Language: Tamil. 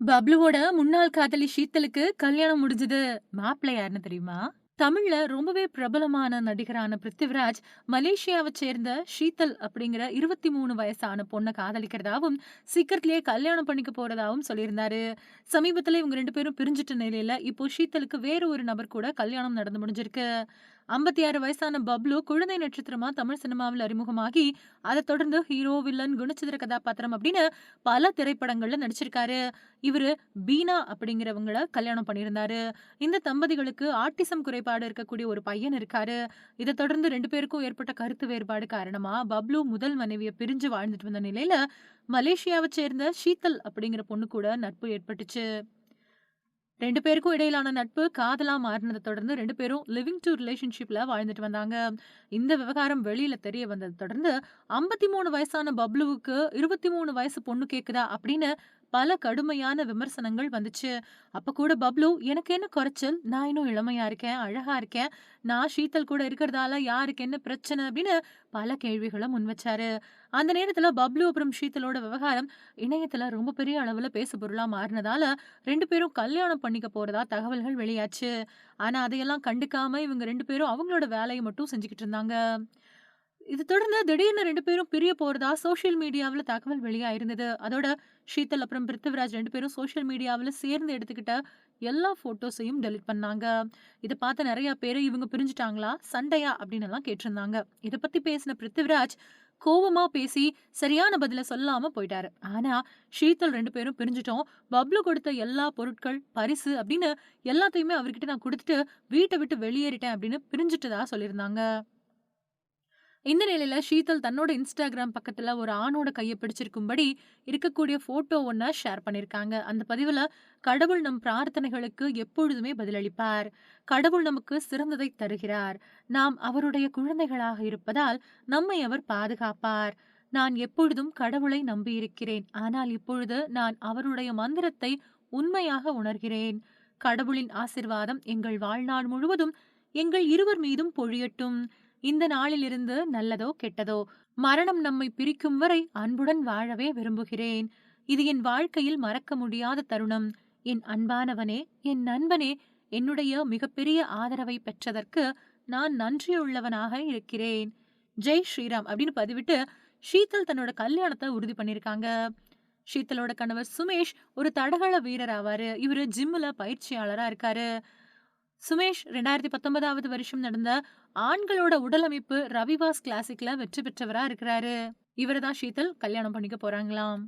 பப்ளுவோட முன்னாள் காதலி ஷீத்தலுக்கு கல்யாணம் முடிஞ்சது. மாப்பிள்ள யாருன்னு தெரியுமா? தமிழ்ல ரொம்பவே பிரபலமான நடிகரான பிருத்திவிராஜ், மலேசியாவை சேர்ந்த ஷீதல் அப்படிங்கிற 23 வயசான பொண்ண காதலிக்கிறதாவும், சீக்கிரத்திலேயே கல்யாணம் பண்ணிக்க போறதாவும் சொல்லியிருந்தாரு. சமீபத்துல இவங்க ரெண்டு பேரும் பிரிஞ்சுட்ட நிலையில, இப்போ ஷீத்தலுக்கு வேற ஒரு நபர் கூட கல்யாணம் நடந்து முடிஞ்சிருக்கு. 56 வயசான பப்ளு குழந்தை நட்சத்திரமா தமிழ் சினிமாவில் அறிமுகமாகி, அதை தொடர்ந்து ஹீரோ, வில்லன், குணச்சித்திர கதாபாத்திரம் அப்படின்னு பல திரைப்படங்கள்ல நடிச்சிருக்காரு. இவரு பீனா அப்படிங்கிறவங்கள கல்யாணம் பண்ணியிருந்தாரு. இந்த தம்பதிகளுக்கு ஆட்டிசம் குறைபாடு இருக்கக்கூடிய ஒரு பையன் இருக்காரு. இதை தொடர்ந்து ரெண்டு பேருக்கும் ஏற்பட்ட கருத்து வேறுபாடு காரணமா, பப்ளு முதல் மனைவியை பிரிஞ்சு வாழ்ந்துட்டு வந்த நிலையில, மலேசியாவை சேர்ந்த ஷீத்தல் அப்படிங்கிற பொண்ணு கூட நட்பு ஏற்பட்டுச்சு. ரெண்டு பேருக்கும் இடையிலான நட்பு காதலா மாறினதை தொடர்ந்து ரெண்டு பேரும் லிவிங் டு ரிலேஷன்ஷிப்ல வாழ்ந்துட்டு வந்தாங்க. இந்த விவகாரம் வெளியில தெரிய வந்ததை தொடர்ந்து, 53 வயசான பப்ளுவுக்கு 23 வயசு பொண்ணு கேக்குதா அப்படின்னு பல கடுமையான விமர்சனங்கள் வந்துச்சு. அப்ப கூட பப்ளு, "எனக்கு என்ன குறைச்சல்? நான் இன்னும் இளமையா இருக்கேன், அழகா இருக்கேன். நான் ஷீதல் கூட இருக்கிறதால யாருக்கு என்ன பிரச்சனை?" அப்படின்னு பல கேள்விகள முன்வச்சாரு. அந்த நேரத்துல பப்ளு அப்புறம் ஷீத்தலோட விவகாரம் இணையத்துல ரொம்ப பெரிய அளவுல பேசுபொருளா மாறினதால ரெண்டு பேரும் கல்யாணம் பண்ணிக்க போறதா தகவல்கள் வெளியாச்சு. ஆனா அதையெல்லாம் கண்டுக்காம இவங்க ரெண்டு பேரும் அவங்களோட வேலையை மட்டும் செஞ்சுகிட்டு இருந்தாங்க. இது தொடர்ந்து திடீர்னு ரெண்டு பேரும் பிரிய போறதா சோசியல் மீடியாவுல தகவல் வெளியாயிருந்தது. அதோட ஷீதல் அப்புறம் பிருத்திவிராஜ் ரெண்டு பேரும் சோசியல் மீடியாவில் சேர்ந்து எடுத்துக்கிட்ட எல்லா ஃபோட்டோஸையும் டெலீட் பண்ணாங்க. இத பார்த்த நிறைய பேரு, "இவங்க பிரிஞ்சுட்டாங்களா? சண்டையா?" அப்படின்னு எல்லாம் கேட்டிருந்தாங்க. இத பத்தி பேசின பிருத்திவிராஜ், கோவமா பேசி சரியான பதில சொல்லாம போயிட்டாரு. ஆனா ஷீதல் ரெண்டு பேரும் பிரிஞ்சுட்டோம். பப்ளு கொடுத்த எல்லா பொருட்கள், பரிசு அப்படின்னு எல்லாத்தையுமே அவர்கிட்ட நான் குடுத்துட்டு, வீட்ட விட்டு வெளியேறிட்டேன் அப்படின்னு பிரிஞ்சுட்டதா சொல்லியிருந்தாங்க. இந்த நிலையில ஷீதல் தன்னோட இன்ஸ்டாகிராம் பக்கத்துல ஒரு ஆணோட கையை பிடிச்சிருக்கும்படி இருக்கக்கூடிய ஃபோட்டோ ஒண்ண ஷேர் பண்ணியிருக்காங்க. அந்த பதிவுல, "கடவுள் நம் பிரார்த்தனைகளுக்கு எப்பொழுதுமே பதிலளிப்பார். கடவுள் நமக்கு சிறந்ததை தருகிறார். நாம் அவருடைய குழந்தைகளாக இருப்பதால் நம்மை அவர் பாதுகாப்பார். நான் எப்பொழுதும் கடவுளை நம்பியிருக்கிறேன். ஆனால் இப்பொழுது நான் அவருடைய மந்திரத்தை உண்மையாக உணர்கிறேன். கடவுளின் ஆசீர்வாதம் எங்கள் வாழ்நாள் முழுவதும் எங்கள் இருவர் மீதும் பொழியட்டும். இந்த நாளிலிருந்து நல்லதோ, கெட்டதோ, மரணம் நம்மை பிரிக்கும் வரை அன்புடன் வாழவே விரும்புகிறேன். இது என் வாழ்க்கையில் மறக்க முடியாத தருணம். என் அன்பானவனே, என் நண்பனே, என்னுடைய மிகப்பெரிய ஆதரவை பெற்றதற்கு நான் நன்றியுள்ளவனாக இருக்கிறேன். ஜெய் ஸ்ரீராம்" அப்படின்னு பதிவிட்டு, ஷீதல் தன்னோட கல்யாணத்தை உறுதி பண்ணியிருக்காங்க. ஷீதலோட கணவர் சுமேஷ் ஒரு தடகள வீரர் ஆவாரு. இவரு ஜிம்முல பயிற்சியாளரா இருக்காரு. சுமேஷ் 2019வது வருஷம் நடந்த ஆண்களோட உடலமைப்பு ரவிவாஸ் கிளாசிக்ல வெற்றி பெற்றவரா இருக்கிறாரு. இவர தான் ஷீதல் கல்யாணம் பண்ணிக்க போறாங்களாம்.